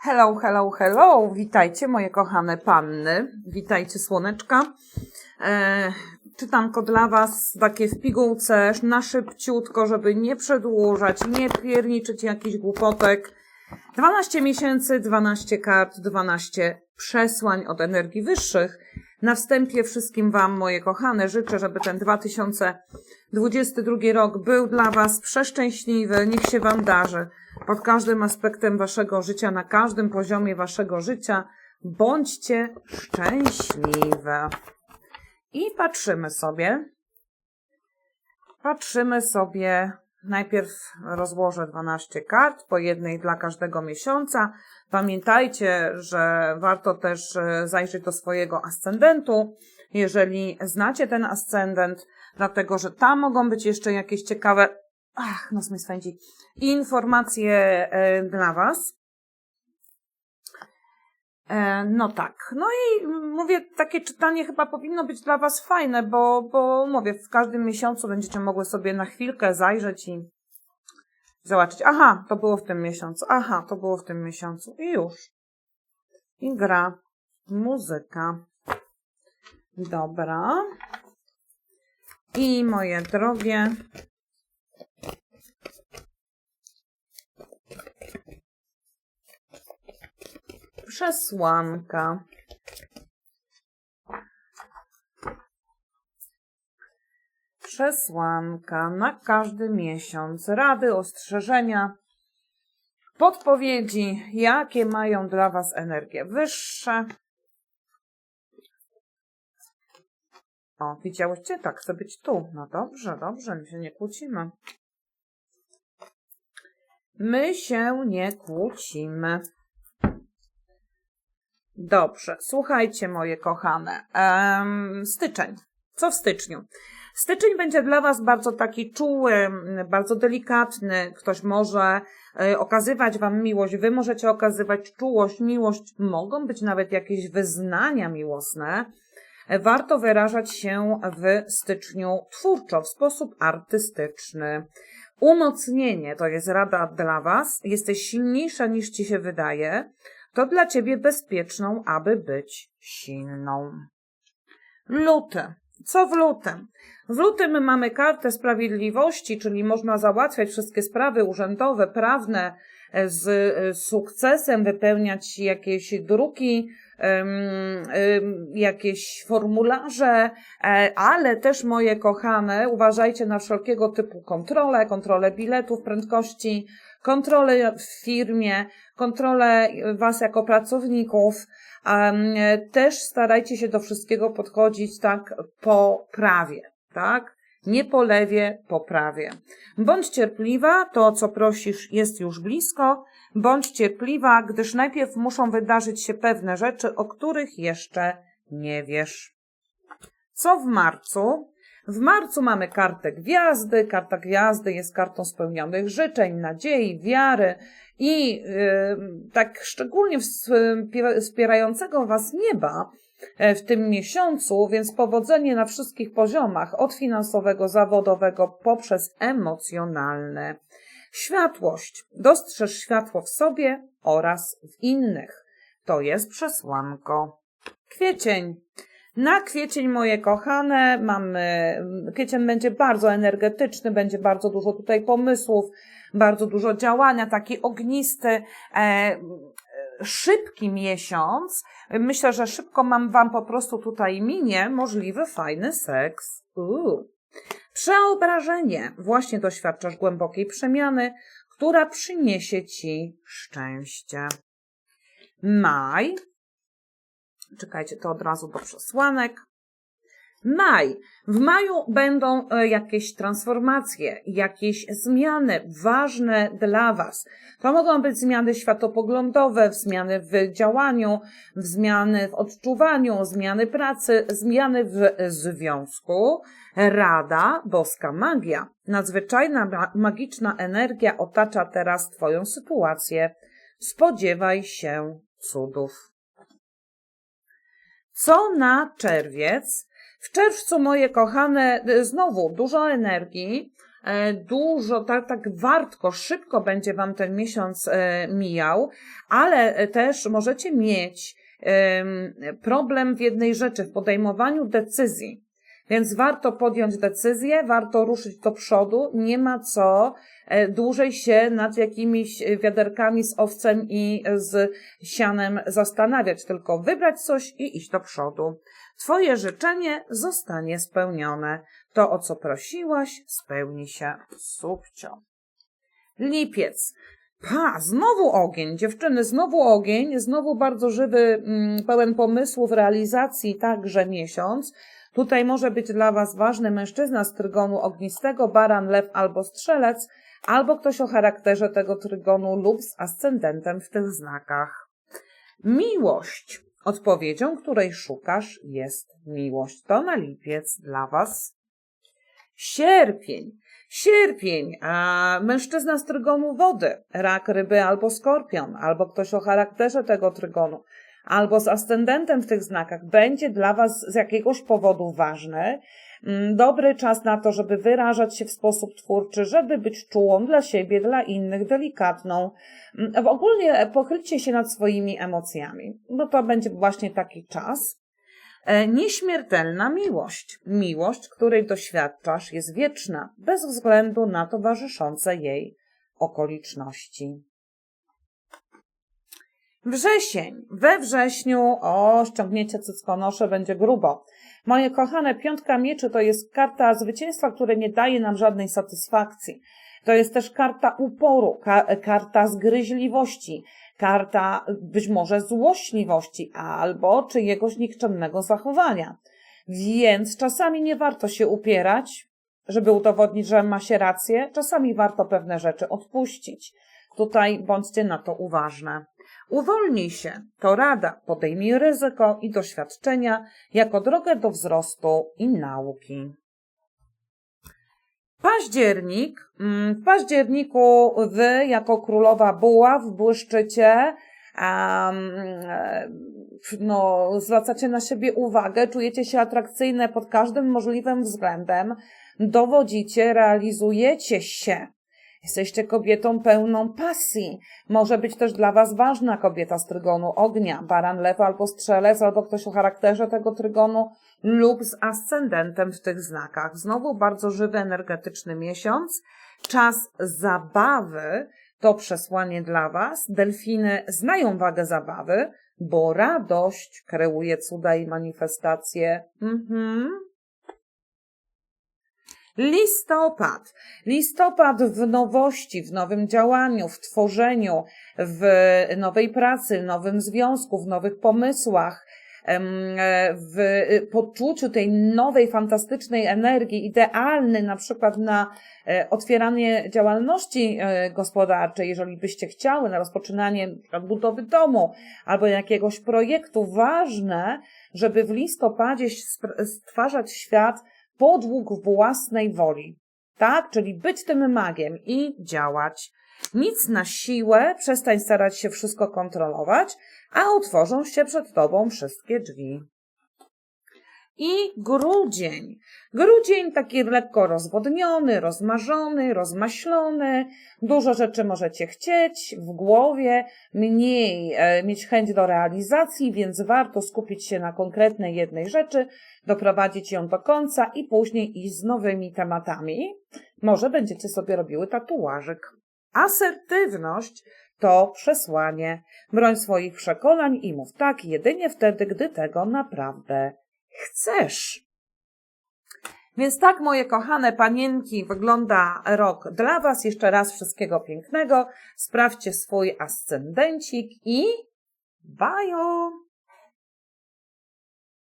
Hello, hello, hello. Witajcie moje kochane panny. Witajcie słoneczka. E, czytanko dla Was, takie w pigułce, na szybciutko, żeby nie przedłużać, nie pierniczyć jakichś głupotek. 12 miesięcy, 12 kart, 12 przesłań od energii wyższych. Na wstępie wszystkim Wam, moje kochane, życzę, żeby ten 2022 rok był dla Was przeszczęśliwy. Niech się Wam darzy pod każdym aspektem Waszego życia, na każdym poziomie Waszego życia. Bądźcie szczęśliwe. I patrzymy sobie. Patrzymy sobie. Najpierw rozłożę 12 kart, po jednej dla każdego miesiąca. Pamiętajcie, że warto też e, zajrzeć do swojego ascendentu, jeżeli znacie ten ascendent, dlatego że tam mogą być jeszcze jakieś ciekawe, ach, nos mnie swędzi, informacje e, dla Was. E, No tak. No i mówię, takie czytanie chyba powinno być dla Was fajne, bo, bo mówię, w każdym miesiącu będziecie mogły sobie na chwilkę zajrzeć i zobaczyć. Aha, to było w tym miesiącu. Aha, to było w tym miesiącu. I już. I gra muzyka. Dobra. I moje drogie, przesłanka. Przesłanka na każdy miesiąc. Rady, ostrzeżenia, podpowiedzi, jakie mają dla Was energie wyższe. O, widziałyście? Tak, chcę być tu. No dobrze, dobrze, my się nie kłócimy. My się nie kłócimy. Dobrze, słuchajcie moje kochane. Em, styczeń. Co w styczniu? Styczeń będzie dla Was bardzo taki czuły, bardzo delikatny. Ktoś może e, okazywać Wam miłość, Wy możecie okazywać czułość, miłość. Mogą być nawet jakieś wyznania miłosne. Warto wyrażać się w styczniu twórczo, w sposób artystyczny. Umocnienie to jest rada dla Was. Jesteś silniejsza niż Ci się wydaje to dla ciebie bezpieczną, aby być silną. Luty. Co w lutym? W lutym mamy kartę sprawiedliwości, czyli można załatwiać wszystkie sprawy urzędowe, prawne z e, sukcesem, wypełniać jakieś druki, jakieś formularze, e, ale też moje kochane, uważajcie na wszelkiego typu kontrole, kontrole biletów, prędkości, kontrole w firmie, kontrolę Was jako pracowników. Też starajcie się do wszystkiego podchodzić tak po prawie, tak? Nie po lewie, po prawie. Bądź cierpliwa, to co prosisz jest już blisko. Bądź cierpliwa, gdyż najpierw muszą wydarzyć się pewne rzeczy, o których jeszcze nie wiesz. Co w marcu? W marcu mamy kartę gwiazdy. Karta gwiazdy jest kartą spełnionych życzeń, nadziei, wiary i yy, tak szczególnie wspie- wspierającego Was nieba w tym miesiącu, więc powodzenie na wszystkich poziomach, od finansowego, zawodowego, poprzez emocjonalne. Światłość. Dostrzeż światło w sobie oraz w innych. To jest przesłanko. Kwiecień. Na kwiecień, moje kochane, mamy, kwiecień będzie bardzo energetyczny, będzie bardzo dużo tutaj pomysłów, bardzo dużo działania, taki ognisty, e, szybki miesiąc. Myślę, że szybko mam Wam po prostu tutaj minie możliwy fajny seks. Uuu. Przeobrażenie. Właśnie doświadczasz głębokiej przemiany, która przyniesie Ci szczęście. Maj. Czekajcie, to od razu do przesłanek. Maj. W maju będą e, jakieś transformacje, jakieś zmiany ważne dla Was. To mogą być zmiany światopoglądowe, zmiany w działaniu, zmiany w odczuwaniu, zmiany pracy, zmiany w związku. Rada, boska magia. Nadzwyczajna ma- magiczna energia otacza teraz Twoją sytuację. Spodziewaj się cudów. Co na czerwiec? W czerwcu, moje kochane, y, znowu dużo energii. e, dużo, tak, tak wartko, szybko będzie Wam ten miesiąc e, mijał, ale e, też możecie mieć em, problem w jednej rzeczy, w podejmowaniu decyzji. Więc warto podjąć decyzję, warto ruszyć do przodu. Nie ma co e, dłużej się nad jakimiś e, wiaderkami z owcem i z sianem zastanawiać, tylko wybrać coś i iść do przodu. Twoje życzenie zostanie spełnione. To, o co prosiłaś, spełni się. Subcio. Lipiec. Pa, znowu ogień, dziewczyny, znowu ogień, znowu bardzo żywy, mm, pełen pomysłów, realizacji, także miesiąc. Tutaj może być dla Was ważny mężczyzna z trygonu ognistego, baran, lew albo strzelec, albo ktoś o charakterze tego trygonu lub z ascendentem w tych znakach. Miłość. Odpowiedzią, której szukasz, jest miłość. To na lipiec dla Was. Sierpień. Sierpień, a mężczyzna z trygonu wody, rak, ryby albo skorpion, albo ktoś o charakterze tego trygonu, albo z ascendentem w tych znakach, będzie dla Was z jakiegoś powodu ważny. Mm, Dobry czas na to, żeby wyrażać się w sposób twórczy, żeby być czułą dla siebie, dla innych, delikatną. Mm, W ogóle pochylcie się nad swoimi emocjami, bo to będzie właśnie taki czas. E, Nieśmiertelna miłość. Miłość, której doświadczasz, jest wieczna, bez względu na towarzyszące jej okoliczności. Wrzesień. We wrześniu, o, ściągnięcie cyckonosze będzie grubo. Moje kochane, piątka mieczy to jest karta zwycięstwa, które nie daje nam żadnej satysfakcji. To jest też karta uporu, ka karta zgryźliwości, karta być może złośliwości albo czyjegoś nikczemnego zachowania. Więc czasami nie warto się upierać, żeby udowodnić, że ma się rację. Czasami warto pewne rzeczy odpuścić. Tutaj bądźcie na to uważne. Uwolnij się, to rada, podejmij ryzyko i doświadczenia jako drogę do wzrostu i nauki. Październik. Mm, W październiku wy, jako królowa buław, błyszczycie, e, no, zwracacie na siebie uwagę, czujecie się atrakcyjne pod każdym możliwym względem, dowodzicie, realizujecie się. Jesteście kobietą pełną pasji. Może być też dla Was ważna kobieta z trygonu ognia, baran, lew albo strzelec, albo ktoś o charakterze tego trygonu lub z ascendentem w tych znakach. Znowu bardzo żywy, energetyczny miesiąc. Czas zabawy to przesłanie dla Was. Delfiny znają wagę zabawy, bo radość kreuje cuda i manifestacje. Mhm. Listopad. Listopad w nowości, w nowym działaniu, w tworzeniu, w nowej pracy, nowym związku, w nowych pomysłach, w poczuciu tej nowej, fantastycznej energii, idealny na przykład na e, otwieranie działalności e, gospodarczej, jeżeli byście chciały, na rozpoczynanie budowy domu albo jakiegoś projektu. Ważne, żeby w listopadzie stwarzać świat podług własnej woli. Tak? Czyli być tym magiem i działać. Nic na siłę, przestań starać się wszystko kontrolować, a otworzą się przed tobą wszystkie drzwi. I grudzień. Grudzień taki lekko rozwodniony, rozmarzony, rozmaślony. Dużo rzeczy możecie chcieć w głowie, mniej e, mieć chęć do realizacji, więc warto skupić się na konkretnej jednej rzeczy, doprowadzić ją do końca i później iść z nowymi tematami. Może będziecie sobie robiły tatuażyk. Asertywność to przesłanie. Broń swoich przekonań i mów tak jedynie wtedy, gdy tego naprawdę chcesz. Więc tak, moje kochane panienki, wygląda rok dla Was. Jeszcze raz wszystkiego pięknego. Sprawdźcie swój ascendencik i bajo!